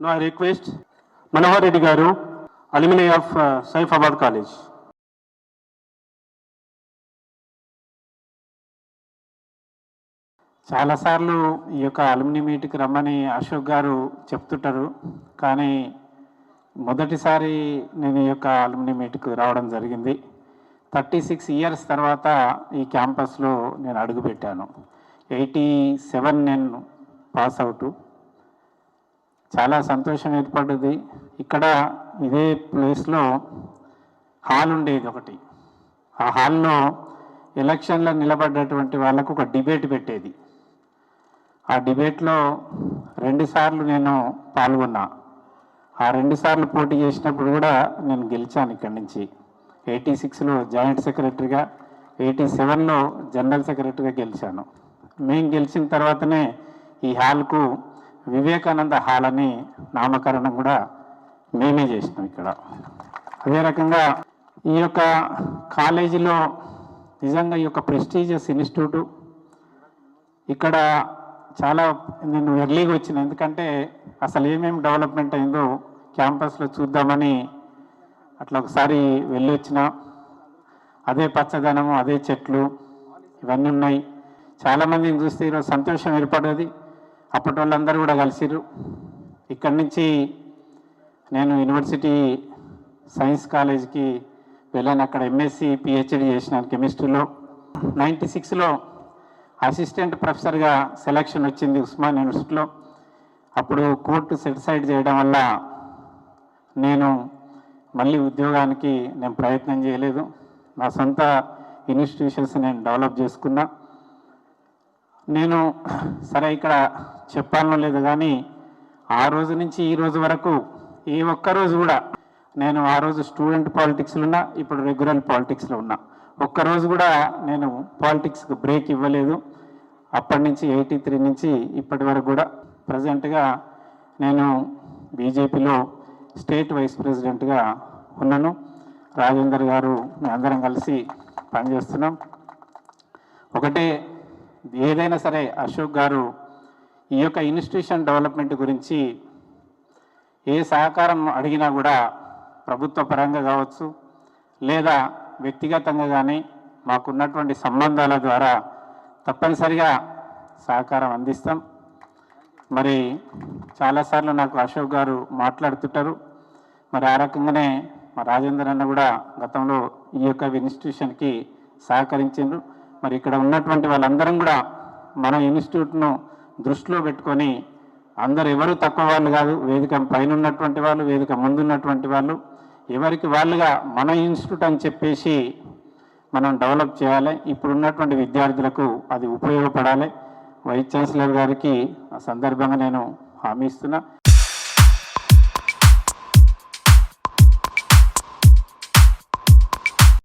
No I request Manohar Reddy గారు alumni of Saifabad college చాలాసార్లు ఈ యొక్క అలుమిని మీట్కి రమ్మని అశోక్ గారు చెప్తుంటారు కానీ మొదటిసారి నేను ఈ యొక్క అలుమిని మీట్కి రావడం జరిగింది. థర్టీ సిక్స్ ఇయర్స్ తర్వాత ఈ క్యాంపస్లో నేను అడుగుపెట్టాను. ఎయిటీ సెవెన్ నేను పాస్ అవుట్ చాలా సంతోషం ఏర్పడ్డది. ఇక్కడ ఇదే ప్లేస్లో హాల్ ఉండేది ఒకటి. ఆ హాల్లో ఎలక్షన్లో నిలబడ్డటువంటి వాళ్ళకు ఒక డిబేట్ పెట్టేది. ఆ డిబేట్లో రెండుసార్లు నేను పాల్గొన్నా. ఆ రెండుసార్లు పోటీ చేసినప్పుడు కూడా నేను గెలిచాను ఇక్కడి నుంచి. ఎయిటీ సిక్స్లో జాయింట్ సెక్రటరీగా ఎయిటీ సెవెన్లో జనరల్ సెక్రటరీగా గెలిచాను. మేము గెలిచిన తర్వాతనే ఈ హాల్కు వివేకానంద హాల్ అని నామకరణం కూడా మేమే చేసినాం ఇక్కడ. అదే రకంగా ఈ యొక్క కాలేజీలో నిజంగా ఈ యొక్క ప్రెస్టీజియస్ ఇన్స్టిట్యూటు ఇక్కడ చాలా నేను ఎర్లీగా వచ్చిన. ఎందుకంటే అసలు ఏమేమి డెవలప్మెంట్ అయిందో క్యాంపస్లో చూద్దామని అట్లా ఒకసారి వెళ్ళి వచ్చిన. అదే పచ్చదనము అదే చెట్లు ఇవన్నీ ఉన్నాయి. చాలామందిని చూస్తే ఈరోజు సంతోషం ఏర్పడేది. అప్పటి వాళ్ళందరూ కూడా కలిసిరు ఇక్కడి నుంచి నేను యూనివర్సిటీ సైన్స్ కాలేజ్కి వెళ్ళాను. అక్కడ ఎంఎస్సి పిహెచ్డి చేసినాను కెమిస్ట్రీలో. నైంటీ సిక్స్లో అసిస్టెంట్ ప్రొఫెసర్గా సెలక్షన్ వచ్చింది ఉస్మాన్ యూనివర్సిటీలో. అప్పుడు కోర్టు సెటిసైడ్ చేయడం వల్ల నేను మళ్ళీ ఉద్యోగానికి నేను ప్రయత్నం చేయలేదు. నా సొంత ఇన్స్టిట్యూషన్స్ నేను డెవలప్ చేసుకున్నా. నేను సరే ఇక్కడ చెప్పాలనో లేదు కానీ ఆ రోజు నుంచి ఈ రోజు వరకు ఏ ఒక్క రోజు కూడా నేను ఆ రోజు స్టూడెంట్ పాలిటిక్స్లో ఉన్నా ఇప్పుడు రెగ్యులర్ పాలిటిక్స్లో ఉన్నా. ఒక్కరోజు కూడా నేను పాలిటిక్స్కి బ్రేక్ ఇవ్వలేదు. అప్పటి నుంచి ఎయిటీ త్రీ నుంచి ఇప్పటి వరకు కూడా ప్రజెంట్గా నేను బీజేపీలో స్టేట్ వైస్ ప్రెసిడెంట్గా ఉన్నాను. రాజేందర్ గారు మేము అందరం కలిసి పనిచేస్తున్నాం. ఒకటే ఏదైనా సరే అశోక్ గారు ఈ యొక్క ఇన్స్టిట్యూషన్ డెవలప్మెంట్ గురించి ఏ సహకారం అడిగినా కూడా ప్రభుత్వ పరంగా కావచ్చు లేదా వ్యక్తిగతంగా కానీ మాకున్నటువంటి సంబంధాల ద్వారా తప్పనిసరిగా సహకారం అందిస్తాం. మరి చాలాసార్లు నాకు అశోక్ గారు మాట్లాడుతుంటారు. మరి ఆ రకంగానే మా రాజేందర్ అన్న కూడా గతంలో ఈ యొక్క ఇన్స్టిట్యూషన్కి సహకరించిండ్రు. మరి ఇక్కడ ఉన్నటువంటి వాళ్ళందరం కూడా మన ఇన్స్టిట్యూట్ను దృష్టిలో పెట్టుకొని అందరు ఎవరు తక్కువ వాళ్ళు కాదు. వేదిక పైన ఉన్నటువంటి వాళ్ళు వేదిక ముందు ఉన్నటువంటి వాళ్ళు. ఎవరికి వాళ్ళుగా మన ఇన్స్టిట్యూట్ అని చెప్పేసి మనం డెవలప్ చేయాలి. ఇప్పుడు ఉన్నటువంటి విద్యార్థులకు అది ఉపయోగపడాలి. వైస్ ఛాన్సలర్ గారికి ఆ సందర్భంగా నేను హామీ ఇస్తున్నా.